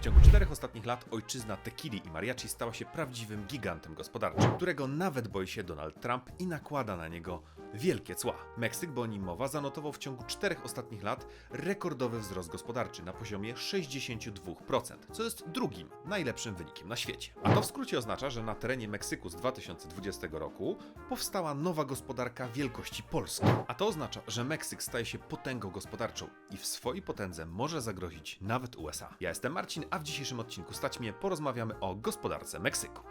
W ciągu czterech ostatnich lat ojczyzna tequili i mariachi stała się prawdziwym gigantem gospodarczym, którego nawet boi się Donald Trump i nakłada na niego wielkie cła. Meksyk, bo o nim mowa, zanotował w ciągu czterech ostatnich lat rekordowy wzrost gospodarczy na poziomie 62%, co jest drugim najlepszym wynikiem na świecie. A to w skrócie oznacza, że na terenie Meksyku z 2020 roku powstała nowa gospodarka wielkości Polski. A to oznacza, że Meksyk staje się potęgą gospodarczą i w swojej potędze może zagrozić nawet USA. Ja jestem Marcin, a w dzisiejszym odcinku Stać mnie porozmawiamy o gospodarce Meksyku.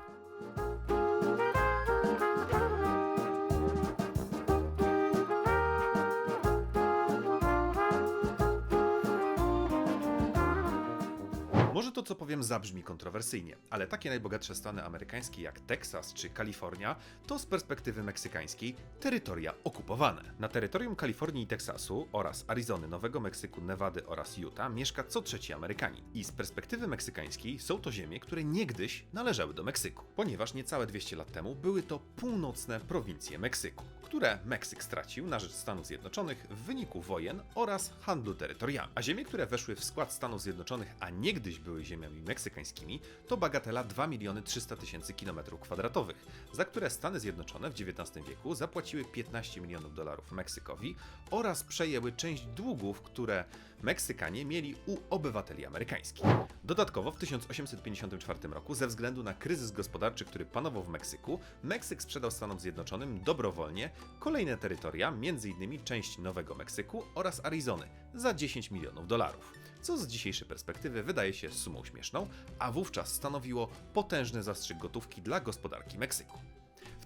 Może to, co powiem, zabrzmi kontrowersyjnie, ale takie najbogatsze stany amerykańskie jak Teksas czy Kalifornia to z perspektywy meksykańskiej terytoria okupowane. Na terytorium Kalifornii i Teksasu oraz Arizony, Nowego Meksyku, Nevady oraz Utah mieszka co trzeci Amerykanin. I z perspektywy meksykańskiej są to ziemie, które niegdyś należały do Meksyku, ponieważ niecałe 200 lat temu były to północne prowincje Meksyku, które Meksyk stracił na rzecz Stanów Zjednoczonych w wyniku wojen oraz handlu terytorialnym. A ziemie, które weszły w skład Stanów Zjednoczonych, a niegdyś były ziemiami meksykańskimi, to bagatela 2 miliony 300 tysięcy kilometrów kwadratowych, za które Stany Zjednoczone w XIX wieku zapłaciły 15 milionów dolarów Meksykowi oraz przejęły część długów, które Meksykanie mieli u obywateli amerykańskich. Dodatkowo w 1854 roku, ze względu na kryzys gospodarczy, który panował w Meksyku, Meksyk sprzedał Stanom Zjednoczonym dobrowolnie kolejne terytoria, m.in. część Nowego Meksyku oraz Arizony, za 10 milionów dolarów, co z dzisiejszej perspektywy wydaje się sumą śmieszną, a wówczas stanowiło potężny zastrzyk gotówki dla gospodarki Meksyku.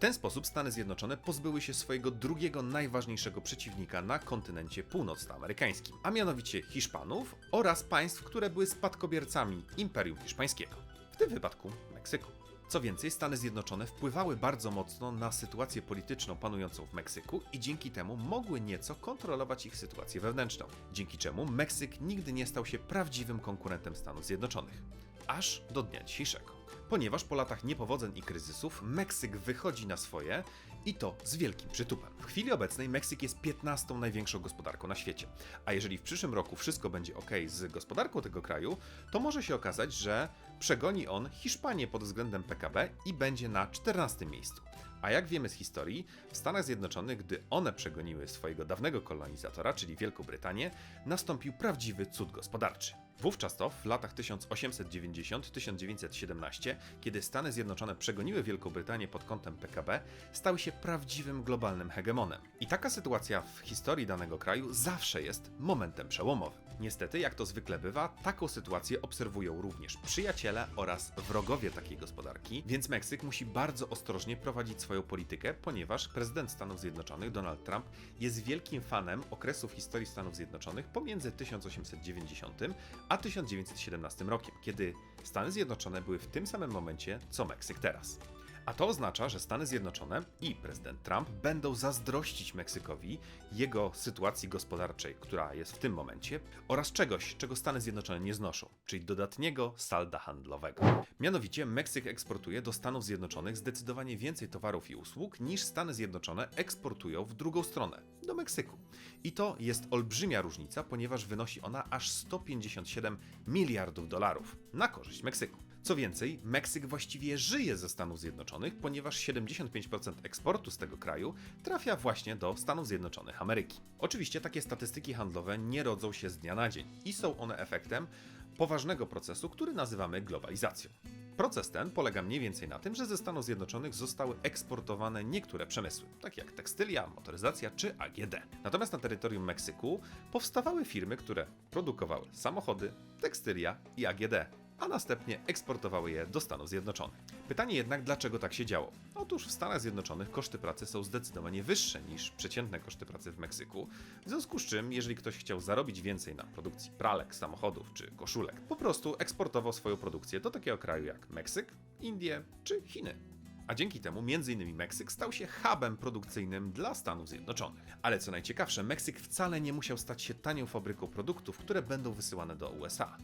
Ten sposób Stany Zjednoczone pozbyły się swojego drugiego najważniejszego przeciwnika na kontynencie północnoamerykańskim, a mianowicie Hiszpanów oraz państw, które były spadkobiercami Imperium Hiszpańskiego, w tym wypadku Meksyku. Co więcej, Stany Zjednoczone wpływały bardzo mocno na sytuację polityczną panującą w Meksyku i dzięki temu mogły nieco kontrolować ich sytuację wewnętrzną, dzięki czemu Meksyk nigdy nie stał się prawdziwym konkurentem Stanów Zjednoczonych. Aż do dnia dzisiejszego. Ponieważ po latach niepowodzeń i kryzysów Meksyk wychodzi na swoje i to z wielkim przytupem. W chwili obecnej Meksyk jest 15 największą gospodarką na świecie. A jeżeli w przyszłym roku wszystko będzie ok z gospodarką tego kraju, to może się okazać, że przegoni on Hiszpanię pod względem PKB i będzie na 14 miejscu. A jak wiemy z historii, w Stanach Zjednoczonych, gdy one przegoniły swojego dawnego kolonizatora, czyli Wielką Brytanię, nastąpił prawdziwy cud gospodarczy. Wówczas to, w latach 1890-1917, kiedy Stany Zjednoczone przegoniły Wielką Brytanię pod kątem PKB, stały się prawdziwym globalnym hegemonem. I taka sytuacja w historii danego kraju zawsze jest momentem przełomowym. Niestety, jak to zwykle bywa, taką sytuację obserwują również przyjaciele oraz wrogowie takiej gospodarki, więc Meksyk musi bardzo ostrożnie prowadzić swoją politykę, ponieważ prezydent Stanów Zjednoczonych Donald Trump jest wielkim fanem okresu w historii Stanów Zjednoczonych pomiędzy 1890 a 1917 rokiem, kiedy Stany Zjednoczone były w tym samym momencie co Meksyk teraz. A to oznacza, że Stany Zjednoczone i prezydent Trump będą zazdrościć Meksykowi jego sytuacji gospodarczej, która jest w tym momencie, oraz czegoś, czego Stany Zjednoczone nie znoszą, czyli dodatniego salda handlowego. Mianowicie Meksyk eksportuje do Stanów Zjednoczonych zdecydowanie więcej towarów i usług niż Stany Zjednoczone eksportują w drugą stronę, do Meksyku. I to jest olbrzymia różnica, ponieważ wynosi ona aż 157 miliardów dolarów na korzyść Meksyku. Co więcej, Meksyk właściwie żyje ze Stanów Zjednoczonych, ponieważ 75% eksportu z tego kraju trafia właśnie do Stanów Zjednoczonych Ameryki. Oczywiście takie statystyki handlowe nie rodzą się z dnia na dzień i są one efektem poważnego procesu, który nazywamy globalizacją. Proces ten polega mniej więcej na tym, że ze Stanów Zjednoczonych zostały eksportowane niektóre przemysły, takie jak tekstylia, motoryzacja czy AGD. Natomiast na terytorium Meksyku powstawały firmy, które produkowały samochody, tekstylia i AGD, a następnie eksportowały je do Stanów Zjednoczonych. Pytanie jednak, dlaczego tak się działo? Otóż w Stanach Zjednoczonych koszty pracy są zdecydowanie wyższe niż przeciętne koszty pracy w Meksyku, w związku z czym, jeżeli ktoś chciał zarobić więcej na produkcji pralek, samochodów czy koszulek, po prostu eksportował swoją produkcję do takiego kraju jak Meksyk, Indie czy Chiny. A dzięki temu m.in. Meksyk stał się hubem produkcyjnym dla Stanów Zjednoczonych. Ale co najciekawsze, Meksyk wcale nie musiał stać się tanią fabryką produktów, które będą wysyłane do USA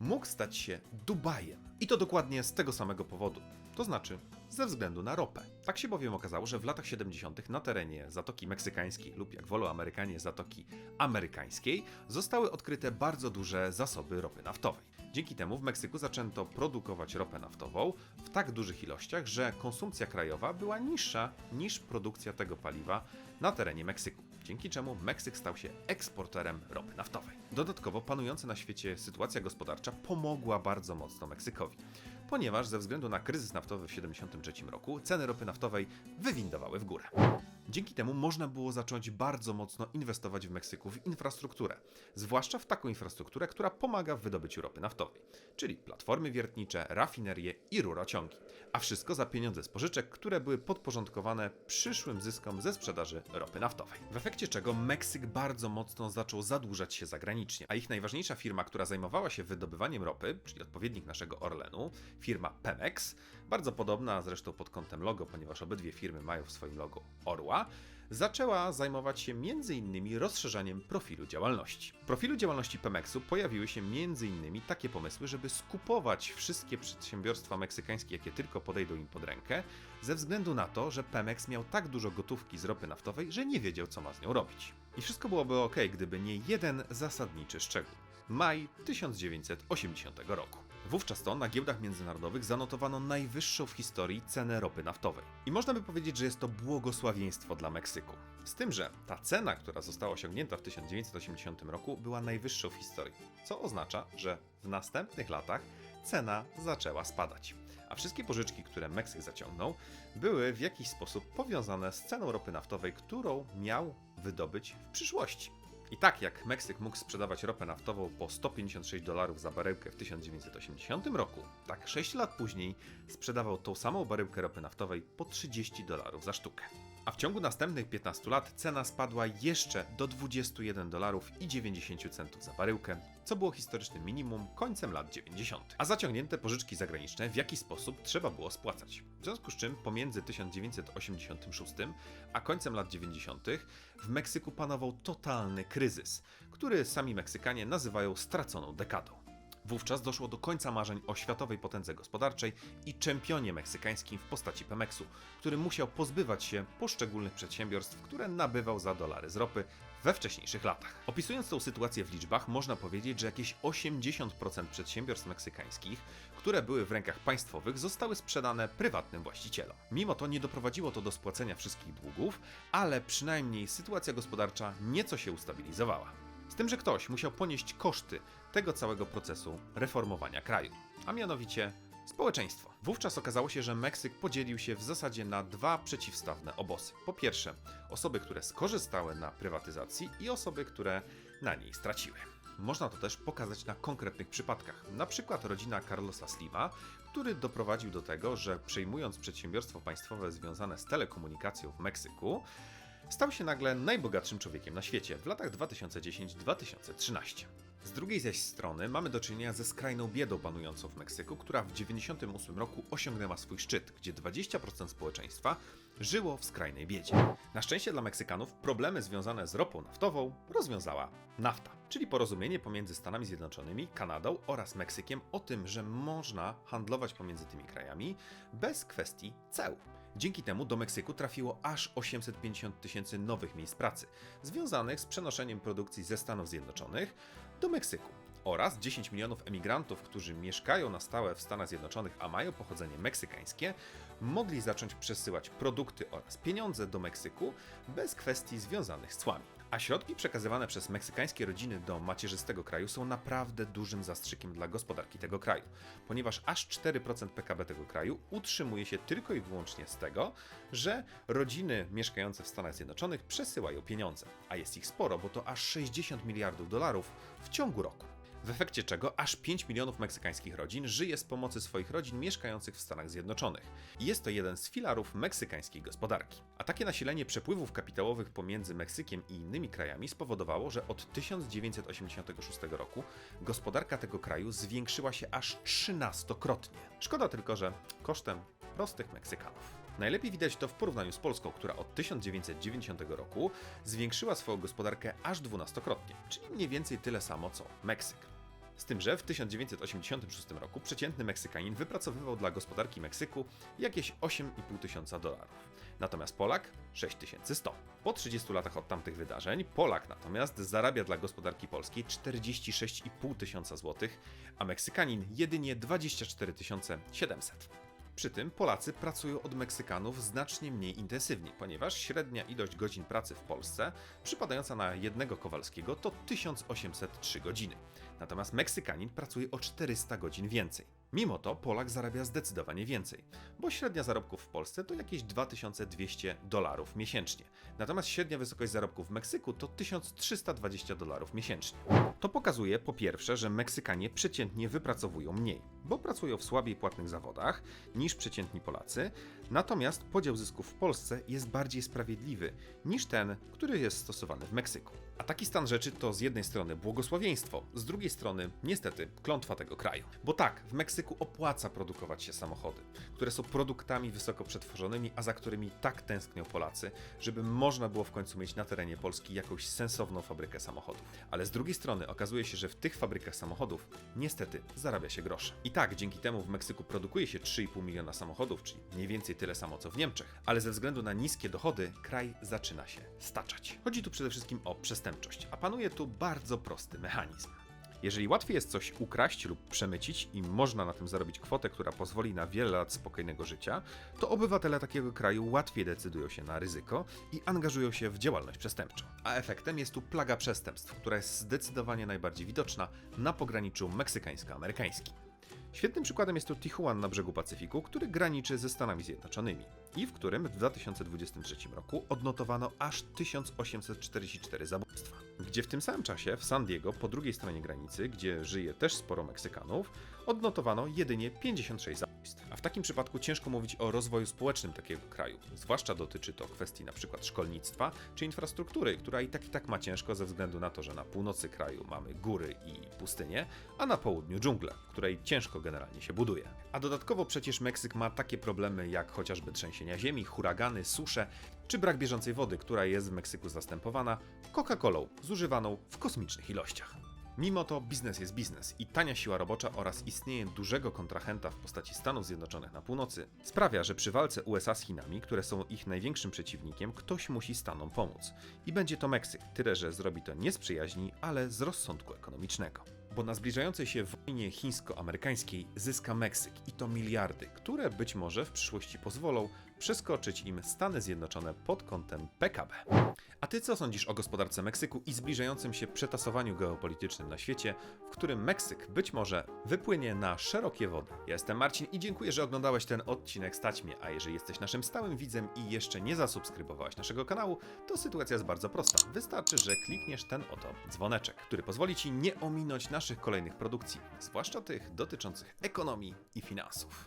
mógł stać się Dubajem. I to dokładnie z tego samego powodu. To znaczy ze względu na ropę. Tak się bowiem okazało, że w latach 70. na terenie Zatoki Meksykańskiej lub jak wolą Amerykanie Zatoki Amerykańskiej zostały odkryte bardzo duże zasoby ropy naftowej. Dzięki temu w Meksyku zaczęto produkować ropę naftową w tak dużych ilościach, że konsumpcja krajowa była niższa niż produkcja tego paliwa na terenie Meksyku. Dzięki czemu Meksyk stał się eksporterem ropy naftowej. Dodatkowo panująca na świecie sytuacja gospodarcza pomogła bardzo mocno Meksykowi, ponieważ ze względu na kryzys naftowy w 1973 roku ceny ropy naftowej wywindowały w górę. Dzięki temu można było zacząć bardzo mocno inwestować w Meksyku w infrastrukturę, zwłaszcza w taką infrastrukturę, która pomaga w wydobyciu ropy naftowej, czyli platformy wiertnicze, rafinerie i rurociągi. A wszystko za pieniądze z pożyczek, które były podporządkowane przyszłym zyskom ze sprzedaży ropy naftowej. W efekcie czego Meksyk bardzo mocno zaczął zadłużać się zagranicznie, a ich najważniejsza firma, która zajmowała się wydobywaniem ropy, czyli odpowiednik naszego Orlenu, firma Pemex, bardzo podobna zresztą pod kątem logo, ponieważ obydwie firmy mają w swoim logo orła, zaczęła zajmować się m.in. rozszerzaniem profilu działalności. W profilu działalności Pemexu pojawiły się m.in. takie pomysły, żeby skupować wszystkie przedsiębiorstwa meksykańskie, jakie tylko podejdą im pod rękę, ze względu na to, że Pemex miał tak dużo gotówki z ropy naftowej, że nie wiedział, co ma z nią robić. I wszystko byłoby ok, gdyby nie jeden zasadniczy szczegół. Maj 1980 roku. Wówczas to na giełdach międzynarodowych zanotowano najwyższą w historii cenę ropy naftowej. I można by powiedzieć, że jest to błogosławieństwo dla Meksyku. Z tym, że ta cena, która została osiągnięta w 1980 roku, była najwyższą w historii, co oznacza, że w następnych latach cena zaczęła spadać. A wszystkie pożyczki, które Meksyk zaciągnął, były w jakiś sposób powiązane z ceną ropy naftowej, którą miał wydobyć w przyszłości. I tak jak Meksyk mógł sprzedawać ropę naftową po 156 dolarów za baryłkę w 1980 roku, tak 6 lat później sprzedawał tą samą baryłkę ropy naftowej po 30 dolarów za sztukę. A w ciągu następnych 15 lat cena spadła jeszcze do 21 dolarów i 90 centów za baryłkę, co było historycznym minimum końcem lat 90. A zaciągnięte pożyczki zagraniczne w jaki sposób trzeba było spłacać. W związku z czym pomiędzy 1986 a końcem lat 90. w Meksyku panował totalny kryzys, który sami Meksykanie nazywają straconą dekadą. Wówczas doszło do końca marzeń o światowej potędze gospodarczej i czempionie meksykańskim w postaci Pemexu, który musiał pozbywać się poszczególnych przedsiębiorstw, które nabywał za dolary z ropy we wcześniejszych latach. Opisując tą sytuację w liczbach, można powiedzieć, że jakieś 80% przedsiębiorstw meksykańskich, które były w rękach państwowych, zostały sprzedane prywatnym właścicielom. Mimo to nie doprowadziło to do spłacenia wszystkich długów, ale przynajmniej sytuacja gospodarcza nieco się ustabilizowała. Z tym, że ktoś musiał ponieść koszty tego całego procesu reformowania kraju, a mianowicie społeczeństwo. Wówczas okazało się, że Meksyk podzielił się w zasadzie na dwa przeciwstawne obozy. Po pierwsze, osoby, które skorzystały na prywatyzacji i osoby, które na niej straciły. Można to też pokazać na konkretnych przypadkach. Na przykład rodzina Carlosa Slima, który doprowadził do tego, że przejmując przedsiębiorstwo państwowe związane z telekomunikacją w Meksyku, stał się nagle najbogatszym człowiekiem na świecie w latach 2010-2013. Z drugiej zaś strony mamy do czynienia ze skrajną biedą panującą w Meksyku, która w 1998 roku osiągnęła swój szczyt, gdzie 20% społeczeństwa żyło w skrajnej biedzie. Na szczęście dla Meksykanów problemy związane z ropą naftową rozwiązała NAFTA, czyli porozumienie pomiędzy Stanami Zjednoczonymi, Kanadą oraz Meksykiem o tym, że można handlować pomiędzy tymi krajami bez kwestii ceł. Dzięki temu do Meksyku trafiło aż 850 tysięcy nowych miejsc pracy, związanych z przenoszeniem produkcji ze Stanów Zjednoczonych do Meksyku. Oraz 10 milionów emigrantów, którzy mieszkają na stałe w Stanach Zjednoczonych, a mają pochodzenie meksykańskie, mogli zacząć przesyłać produkty oraz pieniądze do Meksyku bez kwestii związanych z cłami. A środki przekazywane przez meksykańskie rodziny do macierzystego kraju są naprawdę dużym zastrzykiem dla gospodarki tego kraju, ponieważ aż 4% PKB tego kraju utrzymuje się tylko i wyłącznie z tego, że rodziny mieszkające w Stanach Zjednoczonych przesyłają pieniądze, a jest ich sporo, bo to aż 60 miliardów dolarów w ciągu roku w efekcie czego aż 5 milionów meksykańskich rodzin żyje z pomocy swoich rodzin mieszkających w Stanach Zjednoczonych. I jest to jeden z filarów meksykańskiej gospodarki. A takie nasilenie przepływów kapitałowych pomiędzy Meksykiem i innymi krajami spowodowało, że od 1986 roku gospodarka tego kraju zwiększyła się aż 13-krotnie. Szkoda tylko, że kosztem prostych Meksykanów. Najlepiej widać to w porównaniu z Polską, która od 1990 roku zwiększyła swoją gospodarkę aż dwunastokrotnie, czyli mniej więcej tyle samo co Meksyk. Z tym, że w 1986 roku przeciętny Meksykanin wypracowywał dla gospodarki Meksyku jakieś 8,5 tysiąca dolarów. Natomiast Polak 6100. Po 30 latach od tamtych wydarzeń Polak natomiast zarabia dla gospodarki polskiej 46,5 tysiąca złotych, a Meksykanin jedynie 24 700. Przy tym Polacy pracują od Meksykanów znacznie mniej intensywnie, ponieważ średnia ilość godzin pracy w Polsce, przypadająca na jednego Kowalskiego, to 1803 godziny. Natomiast Meksykanin pracuje o 400 godzin więcej. Mimo to Polak zarabia zdecydowanie więcej, bo średnia zarobków w Polsce to jakieś 2200 dolarów miesięcznie. Natomiast średnia wysokość zarobków w Meksyku to 1320 dolarów miesięcznie. To pokazuje po pierwsze, że Meksykanie przeciętnie wypracowują mniej, bo pracują w słabiej płatnych zawodach niż przeciętni Polacy, natomiast podział zysków w Polsce jest bardziej sprawiedliwy niż ten, który jest stosowany w Meksyku. A taki stan rzeczy to z jednej strony błogosławieństwo, z drugiej strony niestety klątwa tego kraju. Bo tak, w Meksyku opłaca produkować się samochody, które są produktami wysoko przetworzonymi, a za którymi tak tęsknią Polacy, żeby można było w końcu mieć na terenie Polski jakąś sensowną fabrykę samochodów. Ale z drugiej strony okazuje się, że w tych fabrykach samochodów niestety zarabia się grosze. I tak, dzięki temu w Meksyku produkuje się 3,5 miliona samochodów, czyli mniej więcej tyle samo co w Niemczech, ale ze względu na niskie dochody kraj zaczyna się staczać. Chodzi tu przede wszystkim o przestępczość, a panuje tu bardzo prosty mechanizm. Jeżeli łatwiej jest coś ukraść lub przemycić i można na tym zarobić kwotę, która pozwoli na wiele lat spokojnego życia, to obywatele takiego kraju łatwiej decydują się na ryzyko i angażują się w działalność przestępczą. A efektem jest tu plaga przestępstw, która jest zdecydowanie najbardziej widoczna na pograniczu meksykańsko-amerykańskim. Świetnym przykładem jest tu Tijuan na brzegu Pacyfiku, który graniczy ze Stanami Zjednoczonymi i w którym w 2023 roku odnotowano aż 1844 zabójstwa. Gdzie w tym samym czasie w San Diego, po drugiej stronie granicy, gdzie żyje też sporo Meksykanów, odnotowano jedynie 56 zabójstw. A w takim przypadku ciężko mówić o rozwoju społecznym takiego kraju. Zwłaszcza dotyczy to kwestii np. szkolnictwa czy infrastruktury, która i tak i tak ma ciężko ze względu na to, że na północy kraju mamy góry i pustynie, a na południu dżunglę, której ciężko generalnie się buduje. A dodatkowo przecież Meksyk ma takie problemy jak chociażby trzęsienia ziemi, huragany, susze czy brak bieżącej wody, która jest w Meksyku zastępowana Coca-Colą zużywaną w kosmicznych ilościach. Mimo to biznes jest biznes i tania siła robocza oraz istnienie dużego kontrahenta w postaci Stanów Zjednoczonych na północy sprawia, że przy walce USA z Chinami, które są ich największym przeciwnikiem, ktoś musi Stanom pomóc. I będzie to Meksyk, tyle że zrobi to nie z przyjaźni, ale z rozsądku ekonomicznego. Bo na zbliżającej się wojnie chińsko-amerykańskiej zyska Meksyk i to miliardy, które być może w przyszłości pozwolą przeskoczyć im Stany Zjednoczone pod kątem PKB. A ty co sądzisz o gospodarce Meksyku i zbliżającym się przetasowaniu geopolitycznym na świecie, w którym Meksyk być może wypłynie na szerokie wody? Ja jestem Marcin i dziękuję, że oglądałeś ten odcinek Stać mnie, a jeżeli jesteś naszym stałym widzem i jeszcze nie zasubskrybowałeś naszego kanału, to sytuacja jest bardzo prosta. Wystarczy, że klikniesz ten oto dzwoneczek, który pozwoli ci nie ominąć naszych kolejnych produkcji, zwłaszcza tych dotyczących ekonomii i finansów.